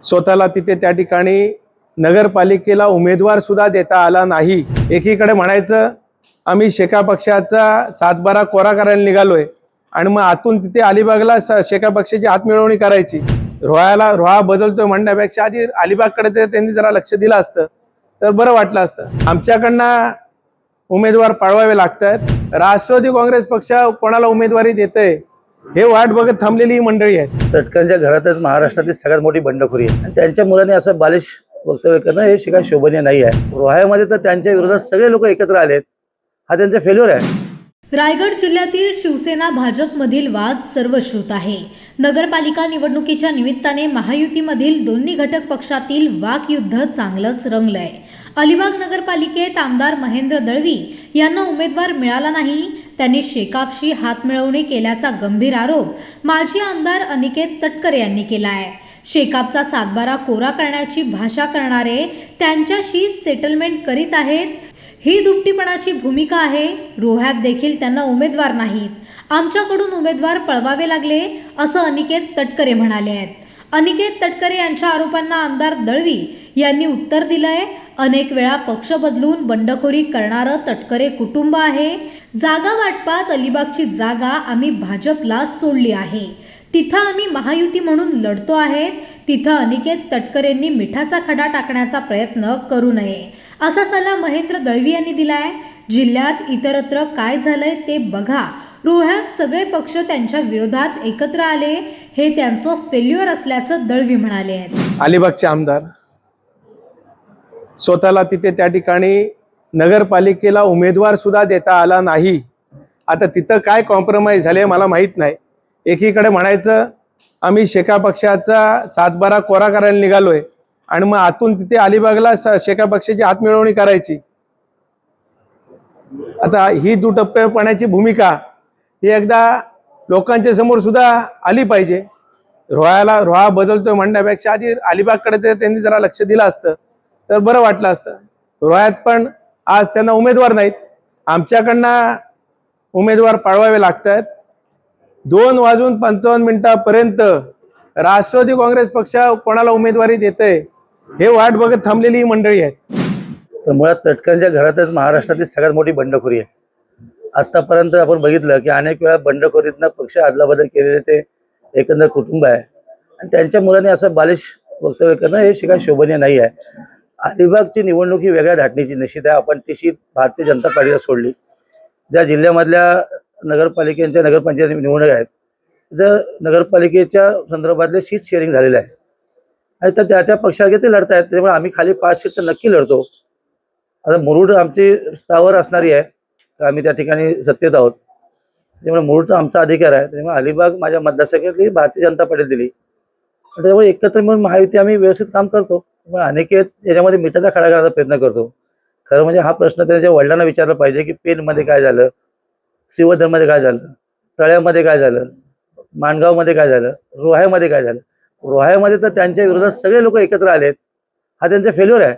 स्वतःला तिथे त्या ठिकाणी नगरपालिकेला उमेदवार सुद्धा देता आला नाही. एकीकडे म्हणायचं आम्ही शेका पक्षाचा सातबारा कोरा करायला निघालोय आणि मग आतून तिथे अलिबागला स- शेका पक्षाची हातमिळवणी करायची. रोहायला रोहा बदलतोय म्हणण्यापेक्षा आधी अलिबागकडे ते त्यांनी जरा लक्ष दिलं असतं. तर बरं वाटलं असतं. आमच्याकडनं उमेदवार पाळवावे लागत आहेत राष्ट्रवादी काँग्रेस पक्ष कोणाला उमेदवारी देतंय? हे वाट बघत थांबलेली ही मंडळी आहेत. तटकरच्या घरातच महाराष्ट्रातील सगळ्यात मोठी बंडखोरी आहे. आणि त्यांच्या मुलांनी असं बालिश वक्तव्य करणं हे शिकाय शोभनीय नाही आहे. रोहायामध्ये तर त्यांच्या विरोधात सगळे लोक एकत्र आलेत. हा त्यांचा फेल्युअर आहे. रायगड जिल्ह्यातील शिवसेना भाजपमधील वाद सर्वश्रुत आहे. नगरपालिका निवडणुकीच्या निमित्ताने महायुतीमधील दोन्ही घटक पक्षातील वाकयुद्ध चांगलंच रंगलंय. अलिबाग नगरपालिकेत आमदार महेंद्र दळवी यांना उमेदवार मिळाला नाही त्यांनी शेकापशी हातमिळवणी केल्याचा गंभीर आरोप माजी आमदार अनिकेत तटकरे यांनी केला आहे शेकापचा सातबारा कोरा करण्याची भाषा करणारे त्यांच्याशी सेटलमेंट करीत आहेत. ही दुपटीपणाची भूमिका आहे. रोह्यात देखील त्यांना उमेदवार नाहीत. आमच्याकडून उमेदवार पळवावे लागले असं अनिकेत तटकरे म्हणाले आहेत. अनिकेत तटकरे यांच्या आरोपांना आमदार दळवी यांनी उत्तर दिलंय. अनेक वेळा पक्ष बदलून बंडखोरी करणारं तटकरे कुटुंब आहे. जागा वाटपात अलिबागची जागा आम्ही भाजपला सोडली आहे. तिथं आम्ही महायुती म्हणून लढतो आहे. तिथं अनिकेत तटकरेंनी मिठाचा खडा टाकण्याचा प्रयत्न करू नये. असा सल्ला महेंद्र दळवी यांनी दिलाय. जिल्ह्यात इतरत्र काय झालंय ते बघा. रोह्यात सगळे पक्ष त्यांच्या विरोधात एकत्र आले. हे त्यांचं फेल्युअर असल्याचं दळवी म्हणाले. आहेत अलिबागचे आमदार स्वतःला तिथे त्या ठिकाणी नगरपालिकेला उमेदवार सुद्धा देता आला नाही. आता तिथं काय कॉम्प्रोमाइज झाले मला माहीत नाही. एकीकडे म्हणायचं आम्ही शेका पक्षाचा सातबारा कोरा करायला निघालोय आणि मग आतून तिथे अलिबागला शेका पक्षाची हातमिळवणी करायची. आता ही दुटप्पेपणाची भूमिका ही एकदा लोकांच्या समोर सुद्धा आली पाहिजे. रोहायला रोहा बदलतोय म्हणण्यापेक्षा आधी अलिबागकडे ते त्यांनी जरा लक्ष दिलं असतं तर बरं वाटलं असतं. रोह्यात पण आज त्यांना उमेदवार नाहीत. आमच्याकडनं उमेदवार पाळवावे लागत आहेत दोन वाजून पंचावन्न मिनिटापर्यंत राष्ट्रवादी काँग्रेस पक्ष कोणाला उमेदवारी देतंय हे वाट बघत थांबलेली ही मंडळी आहेत. तर मुळात तटकरच्या घरातच महाराष्ट्रातील सगळ्यात मोठी बंडखोरी आहे. आतापर्यंत आपण बघितलं की अनेक वेळा बंडखोरीतनं पक्ष अदलाबदल केलेले ते एकंदर कुटुंब आहे. आणि त्यांच्या मुलांनी असं बालिश वक्तव्य करणं हे शिकाय शोभनीय नाही आहे. अलिबागची निवडणूक ही वेगळ्या धाटणीची निश्चित आहे. आपण ती शीट भारतीय जनता पार्टीला सोडली. ज्या जिल्ह्यामधल्या नगरपालिकेच्या नगरपंचायत निवडणूक आहेत तिथं नगरपालिकेच्या संदर्भातले सीट शेअरिंग झालेलं आहे आणि तर त्या त्या पक्षागे ते लढतायत. त्यामुळे आम्ही खाली पाच सीट तर नक्की लढतो. आता मुरुड आमची स्थावर असणारी आहे. आम्ही त्या ठिकाणी सत्तेत आहोत. त्यामुळे मुरुड आमचा अधिकार आहे. त्यामुळे अलिबाग माझ्या मतदारसंघातली भारतीय जनता पार्टी दिली. त्यामुळे एकत्र मिळून महायुती आम्ही व्यवस्थित काम करतो. त्यामुळे अनेकेत याच्यामध्ये मिठाचा खडा करण्याचा प्रयत्न करतो. खरं म्हणजे हा प्रश्न त्याच्या वडिलांना विचारला पाहिजे की पेनमध्ये काय झालं? श्रीवर्धनमध्ये काय झालं? तळ्यामध्ये काय झालं? माणगावमध्ये काय झालं? रोह्यामध्ये काय झालं? रोह्यामध्ये तर त्यांच्या विरोधात सगळे लोक एकत्र आलेत. हा त्यांचा फेल्युअर आहे.